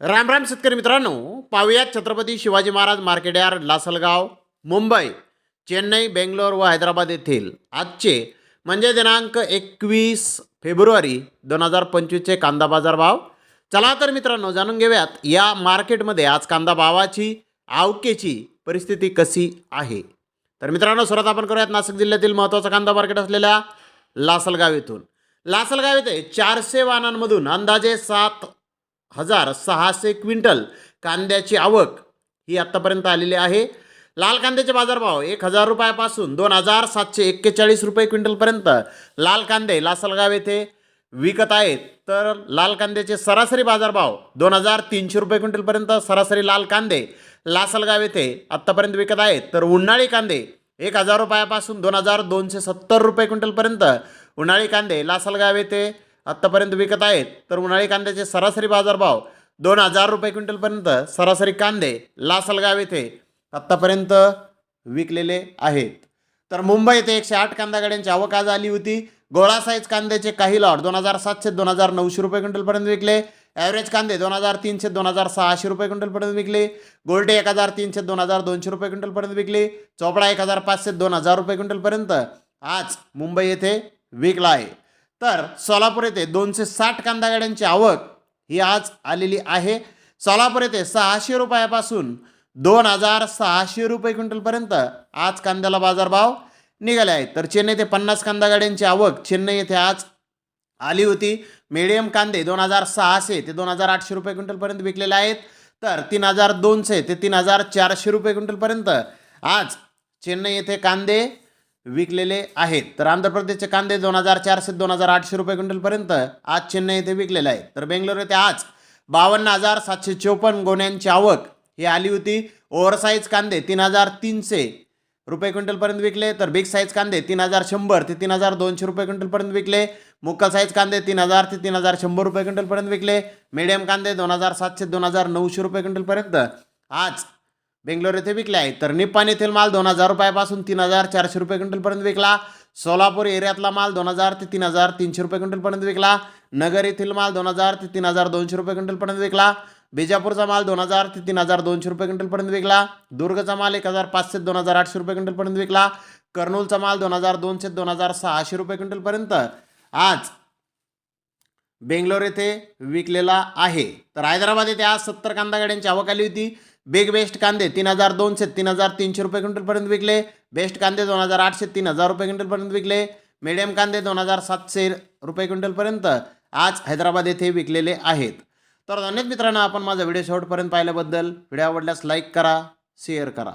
राम राम शेतकरी मित्रांनो पाहुयात छत्रपती शिवाजी महाराज मार्केटयार लासलगाव मुंबई चेन्नई बेंगलोर व हैदराबाद येथील. आजचे म्हणजे दिनांक एकवीस फेब्रुवारी दोन हजार पंचवीसचे कांदा बाजार भाव चला तर मित्रांनो जाणून घेऊयात या मार्केटमध्ये आज कांदा भावाची आवकेची परिस्थिती कशी आहे. तर मित्रांनो सुरुवात आपण करूयात नाशिक जिल्ह्यातील महत्त्वाचा कांदा मार्केट असलेल्या लासलगाव येथून. लासलगाव येथे चारशे वाहनांमधून अंदाजे सात हजार सहाशे क्विंटल कांद्याची आवक ही आत्तापर्यंत आलेली आहे. लाल कांद्याचे बाजारभाव एक हजार रुपयापासून दोन हजार सातशे एक्केचाळीस रुपये क्विंटलपर्यंत लाल कांदे लासलगाव येथे विकत आहेत. तर लाल कांद्याचे सरासरी बाजारभाव दोन हजार तीनशे रुपये क्विंटलपर्यंत सरासरी लाल कांदे लासलगाव येथे आत्तापर्यंत विकत आहेत. तर उन्हाळी कांदे एक हजार रुपयापासून दोन हजार दोनशे सत्तर रुपये क्विंटलपर्यंत उन्हाळी कांदे लासलगाव येथे आत्तापर्यंत विकत आहेत. तर उन्हाळी कांद्याचे सरासरी बाजारभाव दोन हजार रुपये क्विंटलपर्यंत सरासरी कांदे लासलगाव येथे आत्तापर्यंत विकलेले आहेत. तर मुंबई येथे एकशे आठ कांदा गाड्यांची आवक आज आली होती. गोळा साईज कांद्याचे काही लॉट दोन हजार सातशे दोन हजार नऊशे रुपये क्विंटलपर्यंत विकले. ॲव्हरेज कांदे दोन हजार तीनशे दोन हजार सहाशे रुपये क्विंटलपर्यंत विकले. गोल्डे एक हजार तीनशे दोन हजार दोनशे रुपये क्विंटलपर्यंत विकले. चोपडा एक हजार पाचशे दोन हजार रुपये क्विंटलपर्यंत आज मुंबई येथे विकला आहे. तर सोलापूर येथे दोनशे साठ कांदा गाड्यांची आवक ही आज आलेली आहे. सोलापूर येथे सहाशे रुपयापासून दोन हजार सहाशे रुपये क्विंटलपर्यंत आज कांद्याला बाजारभाव निघाले आहेत. तर चेन्नई ते पन्नास कांदा गाड्यांची आवक चेन्नई येथे आज आली होती. मिडियम कांदे दोन हजार सहाशे ते दोन हजार आठशे रुपये क्विंटलपर्यंत विकलेले आहेत. तर तीन हजार दोनशे ते तीन हजार चारशे रुपये क्विंटलपर्यंत आज चेन्नई येथे कांदे विकलेले आहेत. तर आंध्र प्रदेशचे कांदे दोन हजार चारशे दोन हजार आठशे रुपये क्विंटलपर्यंत आज चेन्नई येथे विकलेले आहेत. तर बेंगलोर येथे आज बावन्न हजार सातशे चोपन्न गोण्यांची आवक. ही आली होती ओव्हरसाईज कांदे तीन हजार तीनशे रुपये क्विंटलपर्यंत विकले. तर बिग साईज कांदे तीन हजार शंभर ते तीन हजार दोनशे रुपये क्विंटलपर्यंत विकले. मुक्कल साईज कांदे तीन हजार ते तीन हजार शंभर रुपये क्विंटलपर्यंत विकले. मीडियम कांदे दोन हजार सातशे दोन हजार नऊशे रुपये क्विंटलपर्यंत आज बेंगलोर येथे विकले आहे. तर निप्पाण येथील माल दोन हजार रुपयापासून तीन हजार चारशे रुपये क्विंटलपर्यंत विकला. सोलापूर एरियातला माल दोन हजार ते तीन हजार तीनशे रुपये क्विंटलपर्यंत विकला. नगर येथील माल दोन हजार ते तीन हजार दोनशे रुपये क्विंटलपर्यंत विकला. बिजापूरचा माल दोन हजार ते तीन हजार दोनशे रुपये क्विंटलपर्यंत विकला. दुर्गचा माल एक हजार पाचशे दोन हजार आठशे रुपये क्विंटलपर्यंत विकला. कर्नूलचा माल दोन हजार दोनशे दोन हजार सहाशे रुपये क्विंटलपर्यंत. आज बेंगलोर येथे विकलेला आहे. तर हैदराबाद येथे आज सत्तर कांदा गाड्यांची आवक आली होती. बिग बेस्ट कांदे तीन हजार दोनशे तीन हजार तीनशे रुपये क्विंटलपर्यंत विकले. बेस्ट कांदे दोन हजार आठशे तीन हजार रुपये क्विंटलपर्यंत विकले. मीडियम कांदे दोन हजार सातशे रुपये क्विंटलपर्यंत आज हैदराबाद येथे विकलेले आहेत. तर धन्यवाद मित्रांनो आपण माझा व्हिडिओ शेवटपर्यंत पाहिल्याबद्दल. व्हिडिओ आवडल्यास लाईक करा शेअर करा.